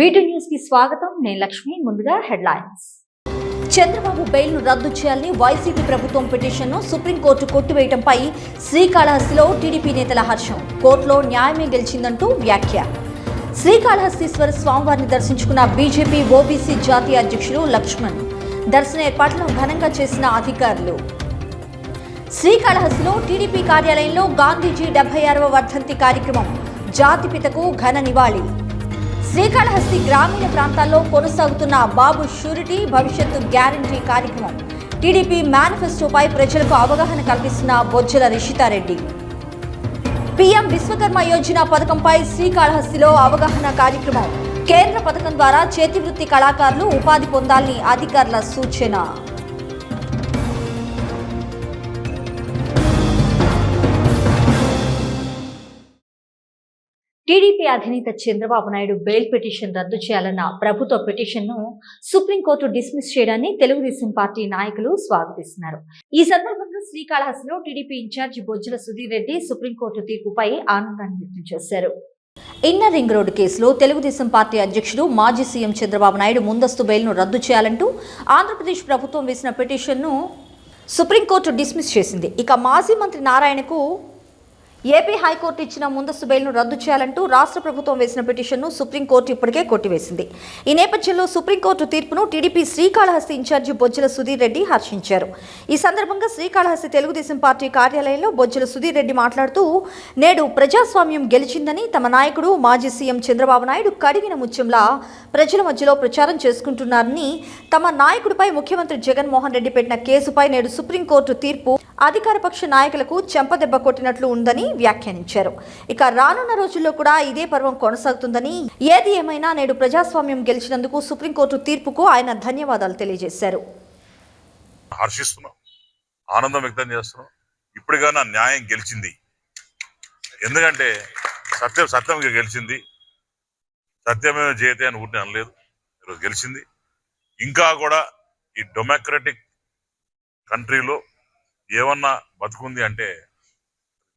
వీటి న్యూస్కి స్వాగతం. నేను లక్ష్మి ముందుగా హెడ్లైన్స్. చంద్రబాబు బెయిల్ను రద్దు చేయాలని వైసీపీ ప్రభుత్వం పిటిషన్ను సుప్రీంకోర్టు కొట్టివేయడంపై శ్రీకాళహస్తిలో టీడీపీ నేతల హర్షం. కోర్టులో న్యాయమే గెలిచిందంటూ వ్యాఖ్య. శ్రీకాళహస్తీశ్వర స్వామివారిని దర్శించుకున్న బీజేపీ ఓబీసీ జాతీయ అధ్యక్షులు లక్ష్మణ్. దర్శన ఏర్పాట్లను ఘనంగా చేసిన అధికారులు. శ్రీకాళహస్తిలో టీడీపీ కార్యాలయంలో గాంధీజీ డెబ్బై ఆరవ వర్ధంతి కార్యక్రమం. జాతిపితకు ఘన నివాళి. శ్రీకాళహస్తి గ్రామీణ ప్రాంతాల్లో కొనసాగుతున్న బాబు షూరిటీ భవిష్యత్తు గ్యారంటీ కార్యక్రమం. టీడీపీ మేనిఫెస్టోపై ప్రజలకు అవగాహన కల్పిస్తున్న బొజ్జల రిషితారెడ్డి పీఎం విశ్వకర్మ యోజన పథకంపై శ్రీకాళహస్తిలో అవగాహన కార్యక్రమం. కేంద్ర పథకం ద్వారా చేతివృత్తి కళాకారులు ఉపాధి పొందాలని అధికారుల సూచన. టీడీపీ అధినేత చంద్రబాబు నాయుడు బెయిల్ పిటిషన్ రద్దు చేయాలన్న ప్రభుత్వ పిటిషన్ను సుప్రీంకోర్టు డిస్మిస్ చేయడాన్ని తెలుగుదేశం పార్టీ నాయకులు స్వాగతిస్తున్నారు. ఈ సందర్భంగా శ్రీకాళహస్తిలో TDP incharge Bojjala Sudheer Reddy supreme court తీర్పుపై ఆనందాన్ని వ్యక్తం చేశారు. ఇన్నర్ రింగ్ రోడ్డు కేసులో తెలుగుదేశం పార్టీ అధ్యక్షుడు మాజీ సీఎం చంద్రబాబు నాయుడు ముందస్తు బెయిల్ను రద్దు చేయాలంటూ ఆంధ్రప్రదేశ్ ప్రభుత్వం వేసిన పిటిషన్ను సుప్రీంకోర్టు డిస్మిస్ చేసింది. ఇక మాజీ మంత్రి నారాయణకు ఏపీ హైకోర్టు ఇచ్చిన ముందస్తు బెయిల్ను రద్దు చేయాలంటూ రాష్ట్ర ప్రభుత్వం వేసిన పిటిషన్ను సుప్రీంకోర్టు ఇప్పటికే కొట్టివేసింది. ఈ నేపథ్యంలో సుప్రీంకోర్టు తీర్పును టీడీపీ శ్రీకాళహస్తి ఇన్ఛార్జి బొజ్జల సుధీర్ రెడ్డి హర్షించారు. ఈ సందర్భంగా శ్రీకాళహస్తి తెలుగుదేశం పార్టీ కార్యాలయంలో బొజ్జల సుధీర్ రెడ్డి మాట్లాడుతూ నేడు ప్రజాస్వామ్యం గెలిచిందని తమ నాయకుడు మాజీ సీఎం చంద్రబాబు నాయుడు కడిగిన ముత్యంలా ప్రజల మధ్యలో ప్రచారం చేసుకుంటున్నారని తమ నాయకుడిపై ముఖ్యమంత్రి జగన్మోహన్ రెడ్డి పెట్టిన కేసుపై నేడు సుప్రీంకోర్టు తీర్పు అధికారపక్ష నాయకులకు చెంపదెబ్బ కొట్టినట్లు ఉందని వ్యాఖ్యానించారు. ఇక రానున్న రోజుల్లో కూడా ఇదే పర్వం కొనసాగుతుందని ఏది ఏమైనా నేడు ప్రజాస్వామ్యం గెలిచినందుకు సుప్రీంకోర్టు తీర్పుకు ఆయన ధన్యవాదాలు తెలియజేశారు. హర్షిస్తున్నాం. ఆనందం వ్యక్తం చేస్తున్నాం. ఇప్పటికైనా న్యాయం గెలిచింది. ఎందుకంటే సత్యం సత్యం గెలిచింది. సత్యమే జయతే అని ఊరిని అనలేదు. ఈరోజు గెలిచింది. ఇంకా కూడా ఈ డెమోక్రటిక్ కంట్రీలో ఏమన్నా బతుకుంది అంటే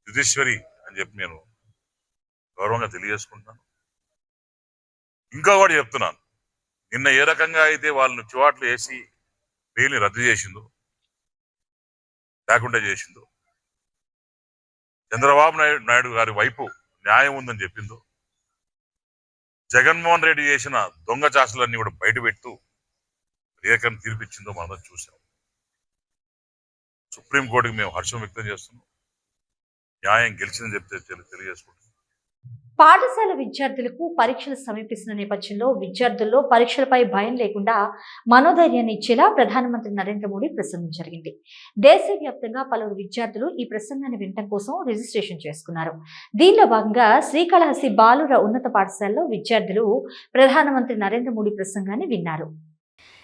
యుధీశ్వరి అని చెప్పి నేను గౌరవంగా తెలియజేసుకుంటున్నాను. ఇంకా కూడా చెప్తున్నాను. నిన్న ఏ రకంగా అయితే వాళ్ళని చివాట్లు వేసి బెయిల్ని రద్దు చేసిందో లేకుండా చేసిందో చంద్రబాబు నాయుడు నాయుడు గారి వైపు న్యాయం ఉందని చెప్పిందో జగన్మోహన్ రెడ్డి చేసిన దొంగ చాసులన్నీ కూడా బయట పెడుతూ రేఖను తీర్పిచ్చిందో మనం చూసాం సుప్రీంకోర్టుకి మేము హర్షం వ్యక్తం చేస్తున్నాం. న్యాయం గెలిచిందని చెప్తే తెలియజేసుకుంటాం పాఠశాల విద్యార్థులకు పరీక్షలు సమీపిస్తున్న నేపథ్యంలో విద్యార్థుల్లో పరీక్షలపై భయం లేకుండా మనోధైర్యాన్ని ఇచ్చేలా ప్రధానమంత్రి నరేంద్ర మోడీ ప్రసంగం జరిగింది. దేశవ్యాప్తంగా పలువురు విద్యార్థులు ఈ ప్రసంగాన్ని వినటం కోసం రిజిస్ట్రేషన్ చేసుకున్నారు. దీనిలో భాగంగా శ్రీకాళహస్తి బాలుర ఉన్నత పాఠశాలలో విద్యార్థులు ప్రధానమంత్రి నరేంద్ర మోడీ ప్రసంగాన్ని విన్నారు.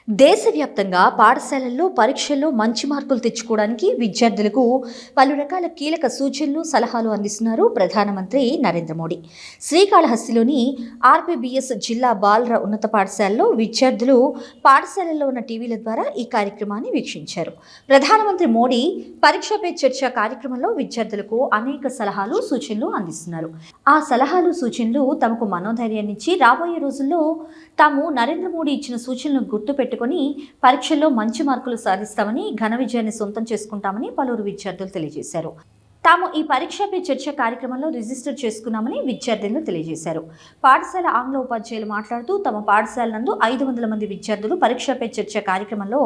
దేశవ్యాప్తంగా పాఠశాలల్లో పరీక్షల్లో మంచి మార్కులు తెచ్చుకోవడానికి విద్యార్థులకు పలు రకాల కీలక సూచనలు సలహాలు అందిస్తున్నారు ప్రధానమంత్రి నరేంద్ర మోడీ. శ్రీకాళహస్తిలోని ఆర్పీబీఎస్ జిల్లా బాలర ఉన్నత పాఠశాలలో విద్యార్థులు పాఠశాలల్లో ఉన్న టీవీల ద్వారా ఈ కార్యక్రమాన్ని వీక్షించారు. ప్రధానమంత్రి మోడీ పరీక్ష పే చర్చ కార్యక్రమంలో విద్యార్థులకు అనేక సలహాలు సూచనలు అందిస్తున్నారు. ఆ సలహాలు సూచనలు తమకు మనోధైర్యాన్నిచ్చి రాబోయే రోజుల్లో తాము నరేంద్ర మోడీ ఇచ్చిన సూచనలను గుర్తు పెట్టుకుని పరీక్షల్లో మంచి మార్కులు సాధిస్తామని ఘన విజయాన్ని సొంతం చేసుకుంటామని పలువురు విద్యార్థులు తెలియజేశారు. తాము ఈ పరీక్షపై చర్చ కార్యక్రమంలో రిజిస్టర్ చేసుకున్నామని విద్యార్థులను తెలియజేశారు. పాఠశాల ఆంగ్ల ఉపాధ్యాయులు మాట్లాడుతూ తమ పాఠశాల నందు ఐదు వందల మంది విద్యార్థులు పరీక్షపై చర్చ కార్యక్రమంలో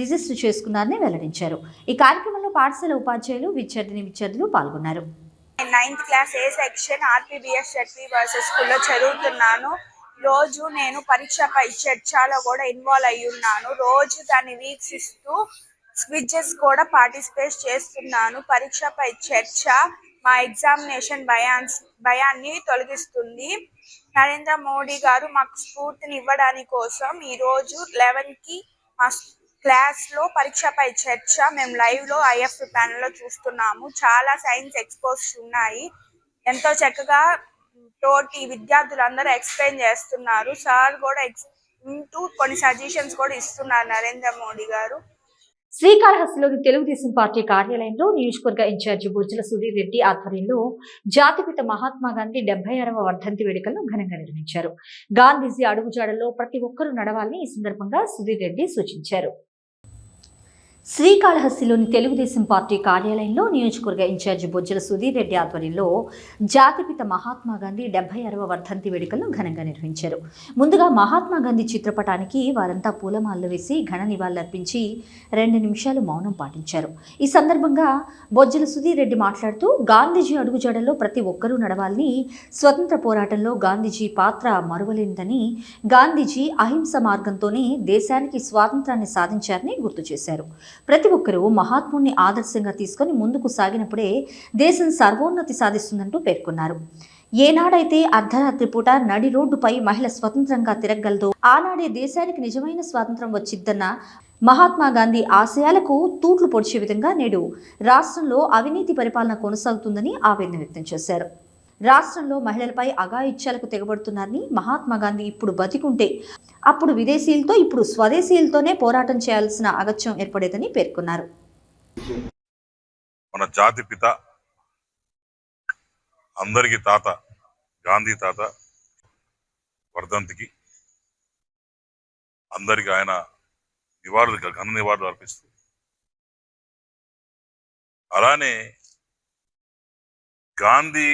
రిజిస్టర్ చేసుకున్నారని వెల్లడించారు. ఈ కార్యక్రమంలో పాఠశాల ఉపాధ్యాయులు విద్యార్థిని విద్యార్థులు పాల్గొన్నారు. Ninth class A section RPBS Shetty versus స్కూల్లో చదువుతున్నాను. రోజు నేను పరీక్షపై చర్చలో కూడా ఇన్వాల్వ్ అయి ఉన్నాను. రోజు దాన్ని వీక్షిస్తూ క్విజెస్ కూడా పార్టిసిపేట్ చేస్తున్నాను. పరీక్షపై చర్చ మా ఎగ్జామినేషన్ భయాన్స్ భయాన్ని తొలగిస్తుంది. నరేంద్ర మోడీ గారు మాకు స్ఫూర్తిని ఇవ్వడానికి కోసం ఈరోజు లెవెన్కి లెవెన్కి మా క్లాస్లో పరీక్షపై చర్చ మేము లైవ్లో ఐఎఫ్ ప్యానెల్లో చూస్తున్నాము. చాలా సైన్స్ ఎక్స్పోజ్ ఉన్నాయి. ఎంతో చక్కగా తోటి విద్యార్థులందరూ ఎక్స్ప్లెయిన్ చేస్తున్నారు. సార్ కూడా ఎక్స్ కొన్ని సజెషన్స్ కూడా ఇస్తున్నారు నరేంద్ర మోడీ గారు. శ్రీకాళహస్తిలోని తెలుగుదేశం పార్టీ కార్యాలయంలో నియోజకవర్గ ఇన్ఛార్జి బుజ్జల సుధీర్ రెడ్డి ఆధ్వర్యంలో జాతిపిత మహాత్మా గాంధీ డెబ్బై ఆరవ వర్ధంతి వేడుకలను ఘనంగా నిర్వహించారు. గాంధీజీ అడుగుజాడల్లో ప్రతి ఒక్కరూ నడవాలని ఈ సందర్భంగా సుధీర్ రెడ్డి సూచించారు. శ్రీకాళహస్తిలోని తెలుగుదేశం పార్టీ కార్యాలయంలో నియోజకవర్గ ఇన్ఛార్జి బొజ్జల సుధీర్ రెడ్డి ఆధ్వర్యంలో జాతిపిత మహాత్మా గాంధీ డెబ్బై అరవ వర్ధంతి వేడుకలను ఘనంగా నిర్వహించారు. ముందుగా మహాత్మా గాంధీ చిత్రపటానికి వారంతా పూలమాలలు వేసి ఘన నివాళులర్పించి రెండు నిమిషాలు మౌనం పాటించారు. ఈ సందర్భంగా బొజ్జల సుధీర్ రెడ్డి మాట్లాడుతూ గాంధీజీ అడుగుజాడల్లో ప్రతి ఒక్కరూ నడవాలని స్వతంత్ర పోరాటంలో గాంధీజీ పాత్ర మరువలేనిదని గాంధీజీ అహింస మార్గంతోనే దేశానికి స్వాతంత్రాన్ని సాధించారని గుర్తు చేశారు. ప్రతి ఒక్కరూ మహాత్ముని ఆదర్శంగా తీసుకొని ముందుకు సాగినప్పుడే దేశం సర్వోన్నతి సాధిస్తుందంటూ పేర్కొన్నారు. ఏనాడైతే అర్ధరాత్రి పూట నడి రోడ్డుపై మహిళ స్వతంత్రంగా తిరగలదో ఆనాడే దేశానికి నిజమైన స్వాతంత్రం వచ్చిద్దన్న మహాత్మా గాంధీ ఆశయాలకు తూట్లు పొడిచే విధంగా నేడు రాష్ట్రంలో అవినీతి పరిపాలన కొనసాగుతుందని ఆవేదన వ్యక్తం చేశారు. రాష్ట్రంలో మహిళలపై అఘాయిత్యాలకు తెగబడుతున్నారని మహాత్మా గాంధీ ఇప్పుడు బతికుంటే అప్పుడు విదేశీయులతో ఇప్పుడు స్వదేశీయులతోనే పోరాటం చేయాల్సిన అగత్యం ఏర్పడేదని పేర్కొన్నారు. మన జాతి పిత అందరికీ తాత గాంధీ తాత వర్ధంతికి అందరికి ఆయన నివాళులు ఘన నివాళులు అర్పిస్తూ అలానే గాంధీ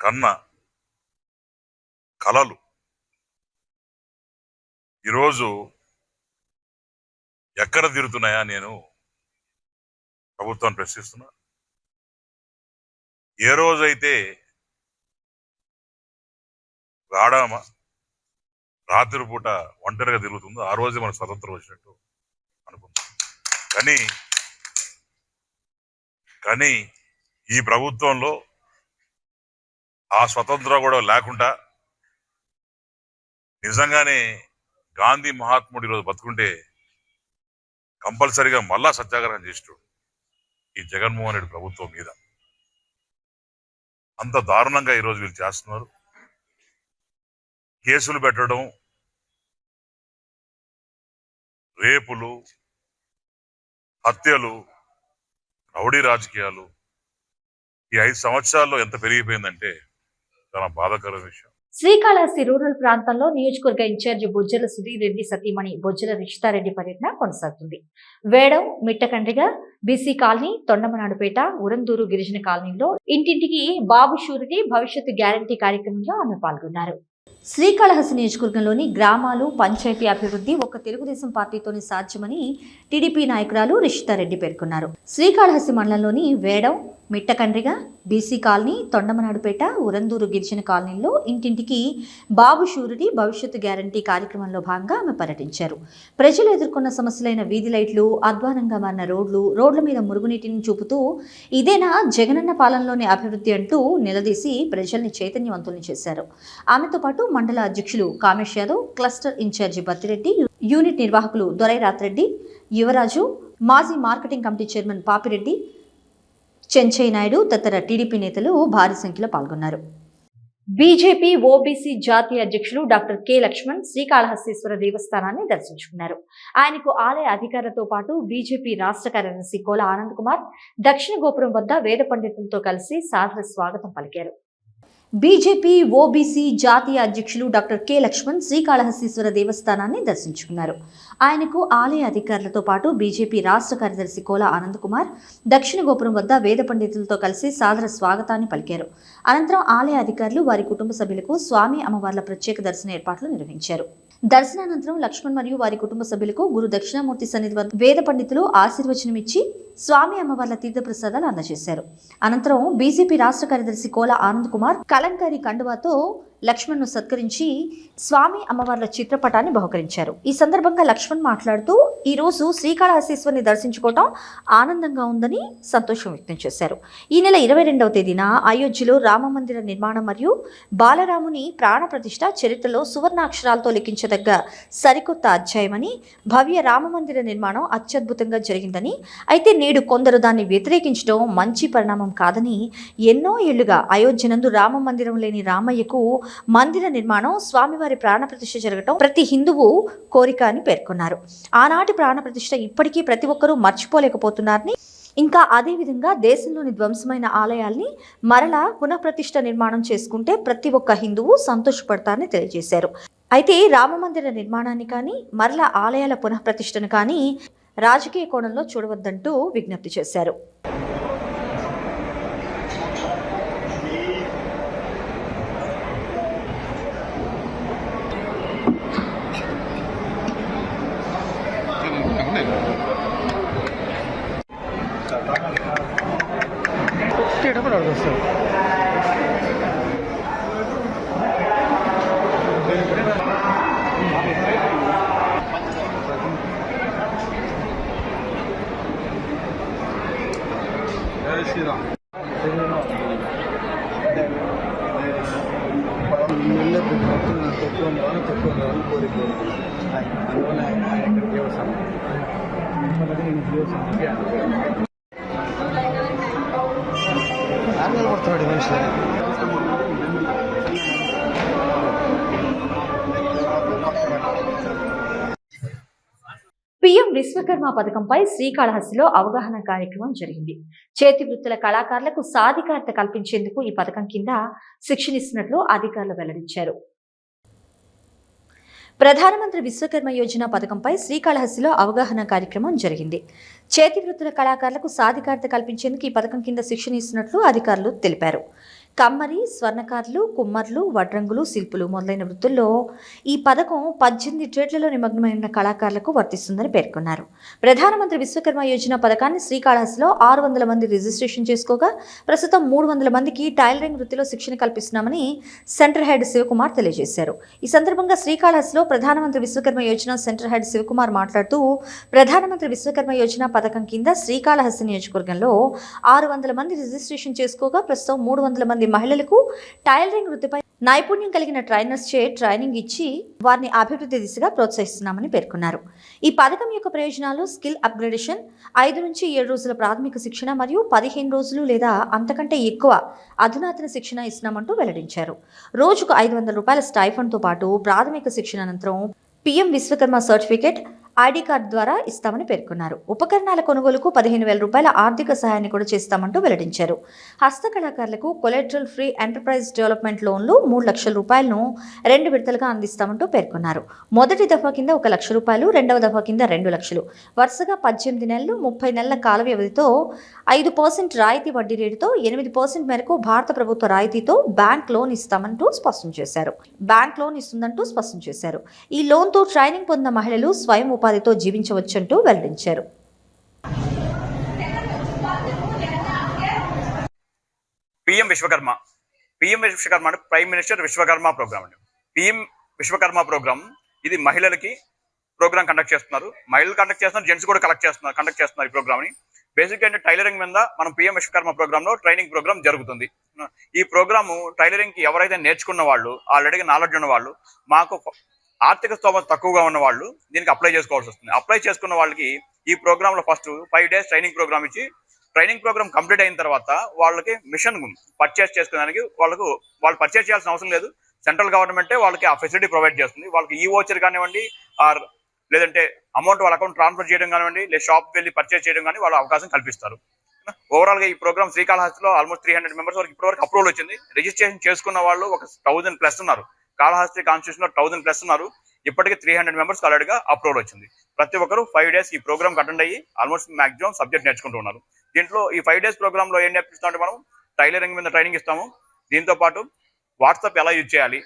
కన్న కలలు. ఈరోజు ఎక్కడ తిరుగుతున్నాయా నేను ప్రభుత్వాన్ని ప్రశ్నిస్తున్నా. ఏ రోజైతే రాడామ రాత్రిపూట ఒంటరిగా తిరుగుతుందో ఆ రోజే మనకు స్వతంత్రం వచ్చినట్టు అనుకుంటాం. కానీ కానీ ఈ ప్రభుత్వంలో ఆ స్వతంత్రం కూడా లేకుండా నిజంగానే గాంధీ మహాత్ముడు ఈరోజు బతుకుంటే కంపల్సరిగా మళ్ళా సత్యాగ్రహం చేస్తూ ఈ జగన్మోహన్ రెడ్డి ప్రభుత్వం మీద. అంత దారుణంగా ఈరోజు వీళ్ళు చేస్తున్నారు. కేసులు పెట్టడం రేపులు హత్యలు రౌడీ రాజకీయాలు ఈ ఐదు సంవత్సరాల్లో ఎంత పెరిగిపోయిందంటే చాలా బాధాకర విషయం. శ్రీకాళహస్తి రూరల్ ప్రాంతంలో నియోజకవర్గ ఇన్ఛార్జి బొజ్జల సుధీర్ రెడ్డి సతీమణి బొజ్జల రిషితారెడ్డి పర్యటన కొనసాగుతుంది. వేడం మిట్టకండ్రిగ బీసీ కాలనీ తొండమనాడుపేట ఉరందూరు గిరిజన కాలనీలో ఇంటింటికి బాబు షూరిటీ భవిష్యత్తు గ్యారంటీ కార్యక్రమంలో ఆమె పాల్గొన్నారు. శ్రీకాళహస్తి నియోజకవర్గంలోని గ్రామాలు పంచాయతీ అభివృద్ధి ఒక తెలుగుదేశం పార్టీతోనే సాధ్యమని టీడీపీ నాయకురాలు రిషితారెడ్డి పేర్కొన్నారు. శ్రీకాళహస్తి మండలంలోని వేడం మిట్టకండ్రిగా బీసీ కాలనీ తొండమనాడుపేట ఉరందూరు గిరిజన కాలనీలో ఇంటింటికి బాబు షూరిటీ భవిష్యత్తు గ్యారంటీ కార్యక్రమంలో భాగంగా ఆమె పర్యటించారు. ప్రజలు ఎదుర్కొన్న సమస్యలైన వీధి లైట్లు అధ్వానంగా మారిన రోడ్లు రోడ్ల మీద మురుగునీటిని చూపుతూ ఇదేనా జగనన్న పాలనలోని అభివృద్ధి అంటూ నిలదీసి ప్రజల్ని చైతన్యవంతుల్ని చేశారు. ఆమెతో పాటు మండల అధ్యక్షులు Kamesh Yadav cluster incharge Battireddy unit నిర్వాహకులు దొరై రాత్రెడ్డి యువరాజు మాజీ marketing committee chairman Papireddy Chenchaiah Naidu తదితర టీడీపీ నేతలు భారీ సంఖ్యలో పాల్గొన్నారు. బీజేపీ ఓబీసీ జాతీయ అధ్యక్షులు డాక్టర్ కె లక్ష్మణ్ శ్రీకాళహస్తీశ్వర దేవస్థానాన్ని దర్శించుకున్నారు. ఆయనకు ఆలయ అధికారులతో పాటు బీజేపీ రాష్ట్ర కార్యదర్శి కోల ఆనంద్ కుమార్ దక్షిణ గోపురం వద్ద వేద పండితులతో కలిసి సాదర స్వాగతం పలికారు. బీజేపీ ఓబీసీ జాతీయ అధ్యక్షులు డాక్టర్ కె లక్ష్మణ్ శ్రీకాళహస్తీశ్వర దేవస్థానాన్ని దర్శించుకున్నారు. ఆయనకు ఆలయ అధికారులతో పాటు బీజేపీ రాష్ట్ర కార్యదర్శి కోల ఆనందకుమార్ దక్షిణ గోపురం వద్ద వేద పండితులతో కలిసి సాదర స్వాగతాన్ని పలికారు. అనంతరం ఆలయ అధికారులు వారి కుటుంబ సభ్యులకు స్వామి అమ్మవార్ల ప్రత్యేక దర్శన ఏర్పాట్లు నిర్వహించారు. దర్శనానంతరం లక్ష్మణ్ మరియు వారి కుటుంబ సభ్యులకు గురు దక్షిణామూర్తి సన్నిధి వద్ద వేద పండితులు ఆశీర్వచనమిచ్చి స్వామి అమ్మవార్ల తీర్థప్రసాదాలు అందజేశారు. అనంతరం బీజేపీ రాష్ట్ర కార్యదర్శి కోల ఆనంద్ కుమార్ కలంకారీ కండువాతో లక్ష్మణ్ను సత్కరించి స్వామి అమ్మవార్ల చిత్రపటాన్ని బహుకరించారు. ఈ సందర్భంగా లక్ష్మణ్ మాట్లాడుతూ ఈ రోజు శ్రీకాళహస్తీశ్వరిని దర్శించుకోవటం ఆనందంగా ఉందని సంతోషం వ్యక్తం చేశారు. ఈ నెల ఇరవై రెండవ తేదీన అయోధ్యలో రామ మందిర నిర్మాణం మరియు బాలరాముని ప్రాణ ప్రతిష్ఠ చరిత్రలో సువర్ణాక్షరాలతో లిఖించదగ్గ సరికొత్త అధ్యాయమని భవ్య రామ మందిర నిర్మాణం అత్యద్భుతంగా జరిగిందని అయితే నేడు కొందరు దాన్ని వ్యతిరేకించడం మంచి పరిణామం కాదని ఎన్నో ఏళ్ళుగా అయోధ్యనందు రామ మందిరం లేని రామయ్యకు మందిర నిర్మాణం స్వామివారి ప్రాణప్రతిష్ఠ జరగటం ప్రతి హిందువు కోరిక అని పేర్కొన్నారు. ఆనాటి ప్రాణప్రతిష్ఠ ఇప్పటికీ ప్రతి ఒక్కరూ మర్చిపోలేకపోతున్నారని ఇంకా అదేవిధంగా దేశంలోని ధ్వంసమైన ఆలయాల్ని మరలా పునఃప్రతిష్ఠ నిర్మాణం చేసుకుంటే ప్రతి ఒక్క హిందువు సంతోషపడతారని తెలియజేశారు. అయితే రామమందిర నిర్మాణాన్ని కానీ మరలా ఆలయాల పునఃప్రతిష్ఠను కానీ రాజకీయ కోణంలో చూడవద్దంటూ విజ్ఞప్తి చేశారు. జై శ్రీరామ్ నిన్నే భక్తులు నాకు తక్కువ ఉండాలని తక్కువ ఉండాలని కోరికోరు అందువల్ల ఆయన ఇక్కడ దేవస్థానం విశ్వకర్మ పథకంపై శ్రీకాళహస్తిలో అవగాహన కార్యక్రమం జరిగింది. చేతి వృత్తుల కళాకారులకు సాధికారత కల్పించేందుకు ఈ పథకం కింద శిక్షణ ఇస్తున్నట్లు అధికారులు వెల్లడించారు. ప్రధానమంత్రి విశ్వకర్మ యోజన పథకంపై శ్రీకాళహస్తిలో అవగాహన కార్యక్రమం జరిగింది. చేతి వృత్తుల కళాకారులకు సాధికారత కల్పించేందుకు ఈ పథకం కింద శిక్షణ ఇస్తున్నట్లు అధికారులు తెలిపారు. కమ్మరి స్వర్ణకారులు కుమ్మర్లు వడ్రంగులు శిల్పులు మొదలైన వృత్తుల్లో ఈ పథకం పద్దెనిమిది ట్రేడ్లలో నిమగ్నమైన కళాకారులకు వర్తిస్తుందని పేర్కొన్నారు. ప్రధానమంత్రి విశ్వకర్మ యోజన పథకాన్ని శ్రీకాళహస్తిలో ఆరు వందల మంది రిజిస్ట్రేషన్ చేసుకోగా ప్రస్తుతం మూడు వందల మందికి టైలరింగ్ వృత్తిలో శిక్షణ కల్పిస్తున్నామని సెంటర్ హెడ్ శివకుమార్ తెలియజేశారు. ఈ సందర్భంగా శ్రీకాళహస్తిలో ప్రధానమంత్రి విశ్వకర్మ యోజన సెంటర్ హెడ్ శివకుమార్ మాట్లాడుతూ ప్రధానమంత్రి విశ్వకర్మ యోజన పథకం కింద శ్రీకాళహస్తి నియోజకవర్గంలో ఆరు వందల మంది రిజిస్ట్రేషన్ చేసుకోగా ప్రస్తుతం మూడు వందల మంది మహిళలకు టైలరింగ్ వృత్తిపై నైపుణ్యం కలిగిన ట్రైనర్స్ చే ట్రైనింగ్ ఇచ్చి వారిని అభివృద్ధి దిశగా ప్రోత్సహిస్తున్నామని పేర్కొన్నారు. ఈ పథకం యొక్క ప్రయోజనాలు స్కిల్ అప్గ్రేడేషన్ ఐదు నుంచి ఏడు రోజుల ప్రాథమిక శిక్షణ మరియు పదిహేను రోజులు లేదా అంతకంటే ఎక్కువ అధునాతన శిక్షణ ఇస్తున్నామంటూ వెల్లడించారు. రోజుకు ఐదు వందల రూపాయల స్టైఫండ్తో పాటు ప్రాథమిక శిక్షణ అనంతరం PM Vishwakarma certificate ID card ద్వారా ఇస్తామని పేర్కొన్నారు. ఉపకరణాల కొనుగోలుకు పదిహేను వేల రూపాయల ఆర్థిక సహాయాన్ని కూడా చేస్తామంటూ వెల్లడించారు. హస్తకళాకారులకు కొలెట్రల్ ఫ్రీ ఎంటర్ప్రైజ్ డెవలప్మెంట్ లోన్లు మూడు లక్షల రూపాయలను రెండు విడతలుగా అందిస్తామంటూ పేర్కొన్నారు. మొదటి దఫా కింద ఒక లక్ష రూపాయలు రెండవ దఫా కింద రెండు లక్షలు. వరుసగా పద్దెనిమిది నెలలు ముప్పై నెలల కాల వ్యవధితో ఐదు పర్సెంట్ రాయితీ వడ్డీ రేటుతో ఎనిమిది పర్సెంట్ మేరకు భారత ప్రభుత్వ రాయితీతో బ్యాంక్ లోన్ ఇస్తామంటూ స్పష్టం చేశారు. బ్యాంక్ లోన్ ఇస్తుందంటూ స్పష్టం చేశారు. ఈ లోన్తో ట్రైనింగ్ పొందిన మహిళలు స్వయం ఉపాధి ఉపాధితో జీవించవచ్చంటూ వెల్లడించారు. పిఎం విశ్వకర్మ పిఎం విశ్వకర్మ అంటే ప్రైమ్ మినిస్టర్ విశ్వకర్మ ప్రోగ్రామ్ అండి. పిఎం విశ్వకర్మ ప్రోగ్రామ్ ఇది మహిళలకి ప్రోగ్రామ్ కండక్ట్ చేస్తున్నారు. మహిళలు కండక్ట్ చేస్తున్నారు జెంట్స్ కూడా కలెక్ట్ చేస్తున్నారు కండక్ట్ చేస్తున్నారు ఈ ప్రోగ్రామ్ని. ని బేసిక్ అంటే టైలరింగ్ మీద మనం పిఎం విశ్వకర్మ ప్రోగ్రామ్లో ట్రైనింగ్ ప్రోగ్రామ్ జరుగుతుంది. ఈ ప్రోగ్రామ్ టైలరింగ్కి ఎవరైతే నేర్చుకున్న వాళ్ళు ఆల్రెడీగా నాలెడ్జ్ ఉన్న వాళ్ళు మాకు ఆర్థిక స్తోమత తక్కువగా ఉన్న వాళ్ళు దీనికి అప్లై చేసుకోవాల్సి వస్తుంది. అప్లై చేసుకున్న వాళ్ళకి ఈ ప్రోగ్రామ్లో first five days training programme ఇచ్చి ట్రైనింగ్ ప్రోగ్రామ్ కంప్లీట్ అయిన తర్వాత వాళ్ళకి మిషన్ పర్చేస్ చేసుకోవడానికి వాళ్ళకు వాళ్ళు పర్చేస్ చేయాల్సిన అవసరం లేదు. సెంట్రల్ గవర్నమెంటే వాళ్ళకి ఆ ఫెసిలిటీ ప్రొవైడ్ చేస్తుంది. వాళ్ళకి ఈ ఓచర్ కానివ్వండి ఆర్ లేదంటే అమౌంట్ వాళ్ళ అకౌంట్ ట్రాన్స్ఫర్ చేయడం కానివ్వండి లేదా షాప్ వెళ్ళి పర్చేస్ చేయడం కానీ వాళ్ళ అవకాశం కల్పిస్తారు. ఓవరాల్గా ఈ ప్రోగ్రామ్ శ్రీకాళహస్తిలో ఆల్మోస్ట్ త్రీ హండ్రెడ్ మెంబర్స్ వరకు ఇప్పటివరకు అప్రూవల్ వచ్చింది. రిజిస్ట్రేషన్ చేసుకున్న వాళ్ళు ఒక థౌజండ్ ప్లస్ ఉన్నారు. కాళహస్తి కాన్స్టిట్యూషన్లో థౌసండ్ ప్లస్ ఉన్నారు. ఇప్పటికి త్రీ హండ్రెడ్ మెంబర్స్ ఆల్రెడీగా అప్రూవల్ వచ్చింది. ప్రతి ఒక్కరు ఫైవ్ డేస్ ఈ ప్రోగ్రామ్ అటెండ్ అయ్యి ఆల్మోస్ట్ మాక్సిమం సబ్జెక్ట్ నేర్చుకుంటూ ఉన్నారు. దీంట్లో ఈ ఫైవ్ డేస్ ప్రోగ్రామ్లో ఏం నేర్పిస్తామంటే మనం టైలరింగ్ మీద ట్రైనింగ్ ఇస్తాము. దీంతో పాటు వాట్సాప్ ఎలా యూజ్ చేయాలి?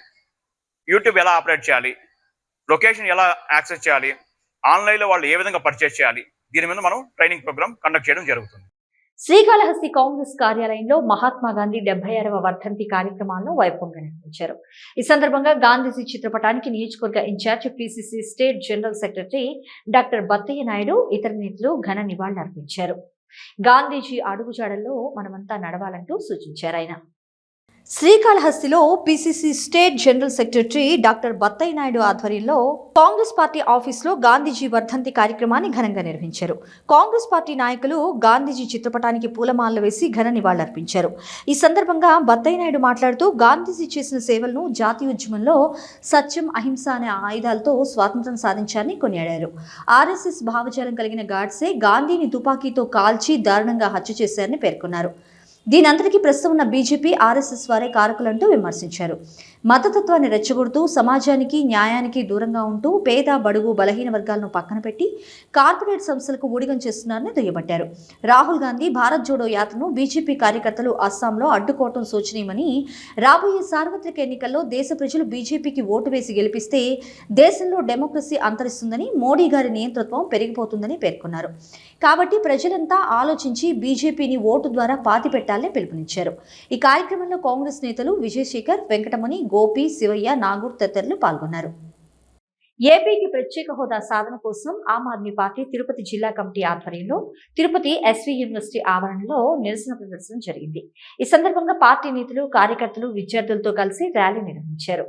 యూట్యూబ్ ఎలా ఆపరేట్ చేయాలి? లొకేషన్ ఎలా యాక్సెస్ చేయాలి? ఆన్లైన్లో వాళ్ళు ఏ విధంగా పర్చేస్ చేయాలి? దీని మీద మనం ట్రైనింగ్ ప్రోగ్రామ్ కండక్ట్ చేయడం జరుగుతుంది. శ్రీకాళహస్తి కాంగ్రెస్ కార్యాలయంలో మహాత్మా గాంధీ డెబ్బై ఆరవ వర్ధంతి కార్యక్రమాలను వైభవంగా నిర్వహించారు ఈ సందర్భంగా గాంధీజీ చిత్రపటానికి నియోజకవర్గ incharge PCC state general secretary doctor Battaiah Naidu ఇతర నేతలు ఘన నివాళులర్పించారు. గాంధీజీ అడుగుజాడల్లో మనమంతా నడవాలంటూ సూచించారు ఆయన. శ్రీకాళహస్తిలో PCC state general secretary doctor Battaiah Naidu ఆధ్వర్యంలో కాంగ్రెస్ పార్టీ ఆఫీస్లో గాంధీజీ వర్ధంతి కార్యక్రమాన్ని ఘనంగా నిర్వహించారు. కాంగ్రెస్ పార్టీ నాయకులు గాంధీజీ చిత్రపటానికి పూలమాలలు వేసి ఘన నివాళులర్పించారు. ఈ సందర్భంగా బత్తయ్య నాయుడు మాట్లాడుతూ గాంధీజీ చేసిన సేవలను జాతీయ ఉద్యమంలో సత్యం అహింస అనే ఆయుధాలతో స్వాతంత్రం సాధించారని కొనియాడారు. ఆర్ఎస్ఎస్ భావజాలం కలిగిన గాడ్సే గాంధీని తుపాకీతో కాల్చి దారుణంగా హత్య చేశారని పేర్కొన్నారు. దీనంతటికీ ప్రస్తుతం ఉన్న బీజేపీ ఆర్ఎస్ఎస్ వారే కారకులంటూ విమర్శించారు. మతతత్వాన్ని రెచ్చగొడుతూ సమాజానికి న్యాయానికి దూరంగా ఉంటూ పేద బడుగు బలహీన వర్గాలను పక్కన పెట్టి కార్పొరేట్ సంస్థలకు ఊడిగం చేస్తున్నారని దుయ్యబట్టారు. రాహుల్ గాంధీ భారత్ జోడో యాత్రను బీజేపీ కార్యకర్తలు అస్సాంలో అడ్డుకోవటం శోచనీయమని రాబోయే సార్వత్రిక ఎన్నికల్లో దేశ ప్రజలు బీజేపీకి ఓటు వేసి గెలిపిస్తే దేశంలో డెమోక్రసీ అంతరిస్తుందని మోడీ గారి నియంతృత్వం పెరిగిపోతుందని పేర్కొన్నారు. కాబట్టి ప్రజలంతా ఆలోచించి బీజేపీని ఓటు ద్వారా పాతి పెట్టాలని పిలుపునిచ్చారు. ఈ కార్యక్రమంలో కాంగ్రెస్ నేతలు విజయశేఖర్ వెంకటమణి గోపి శివయ్య నాగూర్ తదితరులు పాల్గొన్నారు. ఏపీకి ప్రత్యేక హోదా సాధన కోసం ఆమ్ ఆద్మీ పార్టీ తిరుపతి జిల్లా కమిటీ ఆధ్వర్యంలో తిరుపతి ఎస్వి యూనివర్సిటీ ఆవరణలో నిరసన ప్రదర్శన జరిగింది. ఈ సందర్భంగా పార్టీ నేతలు కార్యకర్తలు విద్యార్థులతో కలిసి ర్యాలీ నిర్వహించారు.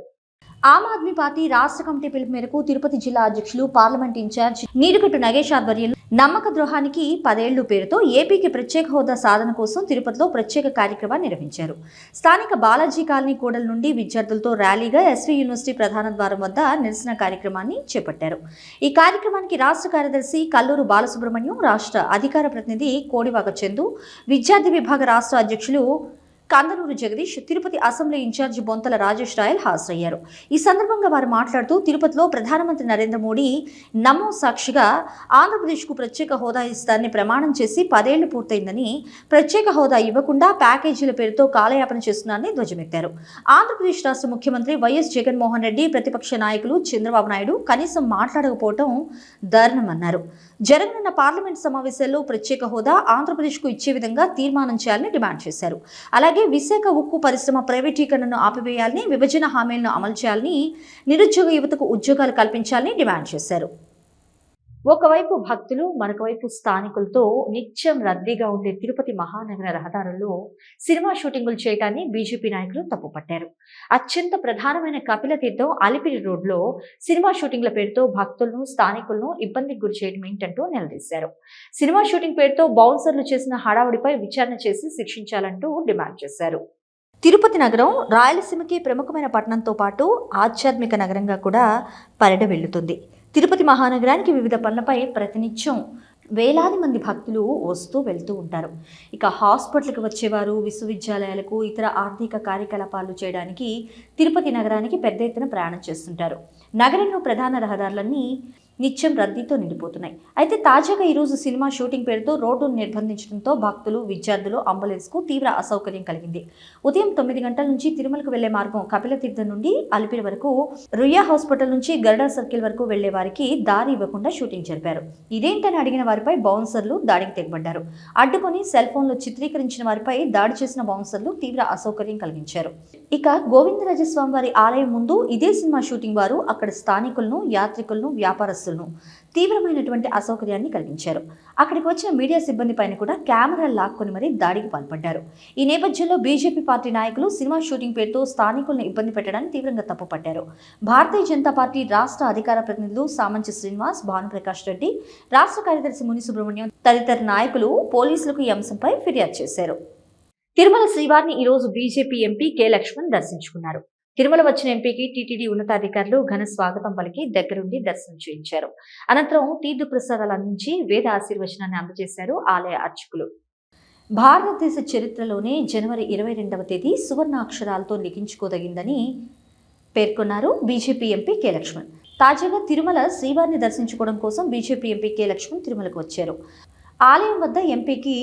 ఆమ్ ఆద్మీ పార్టీ రాష్ట్ర కమిటీ పిలుపు మేరకు తిరుపతి జిల్లా అధ్యక్షులు పార్లమెంట్ ఇన్ఛార్జ్ నీరుగట్టు నగేష్ ఆధ్వర్యంలో నమ్మక ద్రోహానికి పదేళ్ళు పేరుతో ఏపీకి ప్రత్యేక హోదా సాధన కోసం తిరుపతిలో ప్రత్యేక కార్యక్రమాన్ని నిర్వహించారు. స్థానిక బాలాజీ కాలనీ కూడల నుండి విద్యార్థులతో ర్యాలీగా ఎస్వి యూనివర్సిటీ ప్రధాన ద్వారం వద్ద నిరసన కార్యక్రమాన్ని చేపట్టారు. ఈ కార్యక్రమానికి రాష్ట్ర కార్యదర్శి కల్లూరు బాలసుబ్రహ్మణ్యం రాష్ట్ర అధికార ప్రతినిధి కోడివాక చందు విద్యార్థి విభాగ రాష్ట్ర అధ్యక్షులు కందనూరు జగదీష్ తిరుపతి అసెంబ్లీ ఇన్ఛార్జి బొంతల రాజేష్ రాయల్ హాజరయ్యారు. ఈ సందర్భంగా వారు మాట్లాడుతూ తిరుపతిలో ప్రధానమంత్రి నరేంద్ర మోడీ నమో సాక్షిగా ఆంధ్రప్రదేశ్కు ప్రత్యేక హోదా ఇస్తారని ప్రమాణం చేసి పదేళ్ళు పూర్తయిందని ప్రత్యేక హోదా ఇవ్వకుండా ప్యాకేజీల పేరుతో కాలయాపన చేస్తున్నారని ధ్వజమెత్తారు. ఆంధ్రప్రదేశ్ రాష్ట్ర ముఖ్యమంత్రి వైఎస్ జగన్మోహన్ రెడ్డి ప్రతిపక్ష నాయకులు చంద్రబాబు నాయుడు కనీసం మాట్లాడకపోవటం దారుణమన్నారు. జరగనున్న పార్లమెంట్ సమావేశాల్లో ప్రత్యేక హోదా ఆంధ్రప్రదేశ్కు ఇచ్చే విధంగా తీర్మానం చేయాలని డిమాండ్ చేశారు. అలాగే విశాఖ ఉక్కు పరిశ్రమ ప్రైవేటీకరణను ఆపివేయాలని విభజన హామీలను అమలు చేయాలని నిరుద్యోగ యువతకు ఉద్యోగాలు కల్పించాలని డిమాండ్ చేశారు. ఒకవైపు భక్తులు మరొక వైపు స్థానికులతో నిత్యం రద్దీగా ఉండే తిరుపతి మహానగర రహదారుల్లో సినిమా షూటింగులు చేయడాన్ని బీజేపీ నాయకులు తప్పుపట్టారు. అత్యంత ప్రధానమైన కపిల తీర్థం అలిపిరి రోడ్లో సినిమా షూటింగ్ల పేరుతో భక్తులను స్థానికులను ఇబ్బందికి గురి చేయడం ఏంటంటూ నిలదీశారు. సినిమా షూటింగ్ పేరుతో బౌన్సర్లు చేసిన హడావుడిపై విచారణ చేసి శిక్షించాలంటూ డిమాండ్ చేశారు. తిరుపతి నగరం రాయలసీమకి ప్రముఖమైన పట్టణంతో పాటు ఆధ్యాత్మిక నగరంగా కూడా పరిడవెళ్ళుతుంది తిరుపతి మహానగరానికి వివిధ పనులపై ప్రతినిత్యం వేలాది మంది భక్తులు వస్తూ వెళ్తూ ఉంటారు. ఇక హాస్పిటల్కి వచ్చేవారు విశ్వవిద్యాలయాలకు ఇతర ఆర్థిక కార్యకలాపాలు చేయడానికి తిరుపతి నగరానికి పెద్ద ఎత్తున ప్రయాణం చేస్తుంటారు. నగరంలో ప్రధాన రహదారులన్నీ నిత్యం రద్దీతో నిండిపోతున్నాయి. అయితే తాజాగా ఈరోజు సినిమా షూటింగ్ పేరుతో రోడ్డును నిర్బంధించడంతో భక్తులు విద్యార్థులు అంబులెన్స్కు తీవ్ర అసౌకర్యం కలిగింది. ఉదయం తొమ్మిది గంటల నుంచి తిరుమలకు వెళ్ళే మార్గం కపిలతీర్థం నుండి అలిపిరి వరకు రుయా హాస్పిటల్ నుంచి గరుడా సర్కిల్ వరకు వెళ్ళే వారికి దారి ఇవ్వకుండా షూటింగ్ జరిపారు. ఇదేంటని అడిగిన వారిపై బౌన్సర్లు దాడికి తెగబడ్డారు. అడ్డుకొని సెల్ ఫోన్లో చిత్రీకరించిన వారిపై దాడి చేసిన బౌన్సర్లు తీవ్ర అసౌకర్యం కలిగించారు. ఇక గోవిందరాజస్వామి వారి ఆలయం ముందు ఇదే సినిమా షూటింగ్ వారు అక్కడ స్థానికులను యాత్రికులను వ్యాపారస్తులు వ్యాపారస్తులను తీవ్రమైనటువంటి అసౌకర్యాన్ని కలిగించారు. అక్కడికి వచ్చిన మీడియా సిబ్బంది పైన కూడా కెమెరాలు లాక్కొని మరీ దాడికి పాల్పడ్డారు. ఈ నేపథ్యంలో బీజేపీ పార్టీ నాయకులు సినిమా షూటింగ్ పేరుతో స్థానికులను ఇబ్బంది పెట్టడానికి తీవ్రంగా తప్పుపట్టారు. భారతీయ జనతా పార్టీ రాష్ట్ర అధికార ప్రతినిధులు సామంచి శ్రీనివాస్ భానుప్రకాష్ రెడ్డి రాష్ట్ర కార్యదర్శి ముని సుబ్రహ్మణ్యం తదితర నాయకులు పోలీసులకు ఈ అంశంపై ఫిర్యాదు చేశారు. తిరుమల శ్రీవారిని ఈరోజు బీజేపీ ఎంపీ కె లక్ష్మణ్ దర్శించుకున్నారు. తిరుమల వచ్చిన ఎంపీకి టీటీడీ ఉన్నతాధికారులు ఘన స్వాగతం పలికి దగ్గరుండి దర్శనం చేయించారు. అనంతరం తీర్థ ప్రసాదాలు అందించి వేద ఆశీర్వచనాన్ని అందజేశారు ఆలయ అర్చకులు. భారతదేశ చరిత్రలోనే జనవరి ఇరవై రెండవ తేదీ సువర్ణాక్షరాలతో లిఖించుకోదగిందని పేర్కొన్నారు బీజేపీ ఎంపీ కె. లక్ష్మణ్. తాజాగా తిరుమల శ్రీవారిని దర్శించుకోవడం కోసం బీజేపీ ఎంపీ కె. లక్ష్మణ్ తిరుమలకు వచ్చారు. ఆలయం వద్ద ఎంపీకి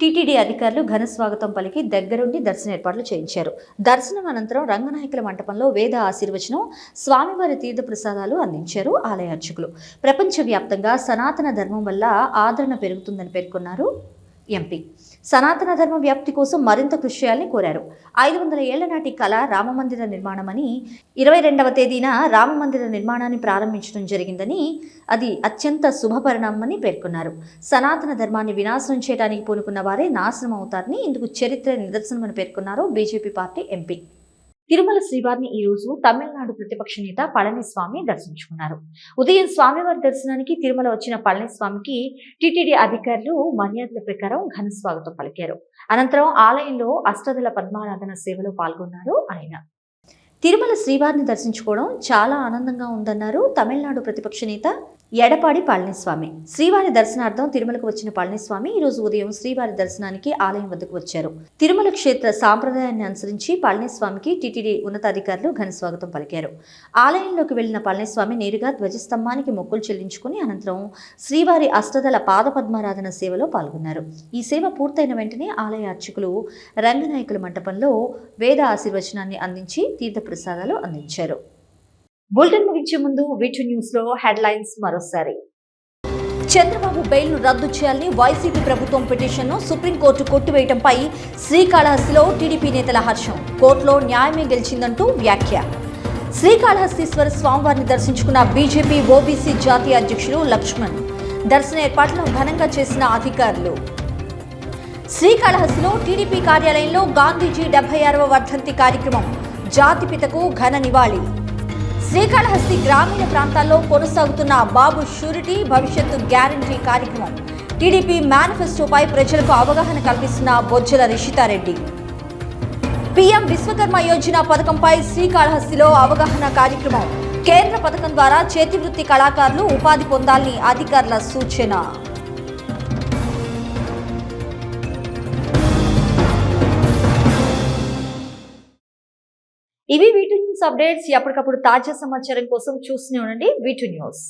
టీటీడీ అధికారులు ఘన స్వాగతం పలికి దగ్గరుండి దర్శన ఏర్పాట్లు చేయించారు. దర్శనం అనంతరం రంగనాయకుల మంటపంలో వేద ఆశీర్వచనం స్వామివారి తీర్థ ప్రసాదాలు అందించారు ఆలయ అర్చకులు. ప్రపంచవ్యాప్తంగా సనాతన ధర్మం వల్ల ఆదరణ పెరుగుతుందని పేర్కొన్నారు ఎంపీ. సనాతన ధర్మ వ్యాప్తి కోసం మరింత కృషి చేయాలని కోరారు. ఐదు వందల ఏళ్ళ నాటి కళ రామమందిర నిర్మాణమని ఇరవై రెండవ తేదీన రామమందిర నిర్మాణాన్ని ప్రారంభించడం జరిగిందని అది అత్యంత శుభపరిణామని పేర్కొన్నారు. సనాతన ధర్మాన్ని వినాశనం చేయడానికి పూనుకున్న వారే నాశనం అవుతారని ఇందుకు చరిత్ర నిదర్శనమని పేర్కొన్నారు బీజేపీ పార్టీ ఎంపీ. తిరుమల శ్రీవారిని ఈ రోజు తమిళనాడు ప్రతిపక్ష నేత పళనిస్వామి దర్శించుకున్నారు. ఉదయం స్వామివారి దర్శనానికి తిరుమల వచ్చిన పళనిస్వామికి టిటిడి అధికారులు మర్యాదల ప్రకారం ఘన స్వాగతం పలికారు. అనంతరం ఆలయంలో అష్టదల పద్మారాధన సేవలో పాల్గొన్నారు ఆయన. తిరుమల శ్రీవారిని దర్శించుకోవడం చాలా ఆనందంగా ఉందన్నారు తమిళనాడు ప్రతిపక్ష నేత ఎడపాడి పళనిస్వామి శ్రీవారి దర్శనార్థం తిరుమలకు వచ్చిన పళనిస్వామి ఈరోజు ఉదయం శ్రీవారి దర్శనానికి ఆలయం వద్దకు వచ్చారు. తిరుమల క్షేత్ర సాంప్రదాయాన్ని అనుసరించి పళనిస్వామికి టీటీడీ ఉన్నతాధికారులు ఘన స్వాగతం పలికారు. ఆలయంలోకి వెళ్ళిన పళనిస్వామి నేరుగా ధ్వజస్తంభానికి మొక్కులు చెల్లించుకుని అనంతరం శ్రీవారి అష్టదల పాదపద్మారాధన సేవలో పాల్గొన్నారు. ఈ సేవ పూర్తయిన వెంటనే ఆలయ అర్చకులు రంగనాయకుల మంటపంలో వేద ఆశీర్వచనాన్ని అందించి తీర్థప్రసాదాలు అందించారు. బులెటిన్ ముగించే ముందు వీటి న్యూస్లో హెడ్లైన్స్ మరోసారి. చంద్రబాబు బెయిల్ను రద్దు చేయాలని వైసీపీ ప్రభుత్వం పిటిషన్ను సుప్రీంకోర్టు కొట్టివేయడంపై శ్రీకాళహస్తిలో టీడీపీ నేతల హర్షం. కోర్టులో న్యాయమే గెలిచిందంటూ వ్యాఖ్య. శ్రీకాళహస్తీశ్వర స్వామివారిని దర్శించుకున్న బీజేపీ ఓబీసీ జాతీయ అధ్యక్షులు లక్ష్మణ్. దర్శన ఏర్పాట్లను ఘనంగా చేసిన అధికారులు. శ్రీకాళహస్తిలో టీడీపీ కార్యాలయంలో గాంధీజీ డెబ్బై ఆరవ వర్ధంతి కార్యక్రమం. జాతిపితకు ఘన నివాళి. శ్రీకాళహస్తి గ్రామీణ ప్రాంతాల్లో కొనసాగుతున్న బాబు షూరిటీ భవిష్యత్తు గ్యారంటీ కార్యక్రమం. టీడీపీ మేనిఫెస్టోపై ప్రజలకు అవగాహన కల్పిస్తున్న బొజ్జల రిషితారెడ్డి పీఎం విశ్వకర్మ యోజన పథకంపై శ్రీకాళహస్తిలో అవగాహన కార్యక్రమం. కేంద్ర పథకం ద్వారా చేతివృత్తి కళాకారులు ఉపాధి పొందాలని అధికారుల సూచన. ఇవి వీటి న్యూస్ అప్డేట్స్ ఎప్పటికప్పుడు తాజా సమాచారం కోసం చూస్తూనే ఉండండి. వీటి న్యూస్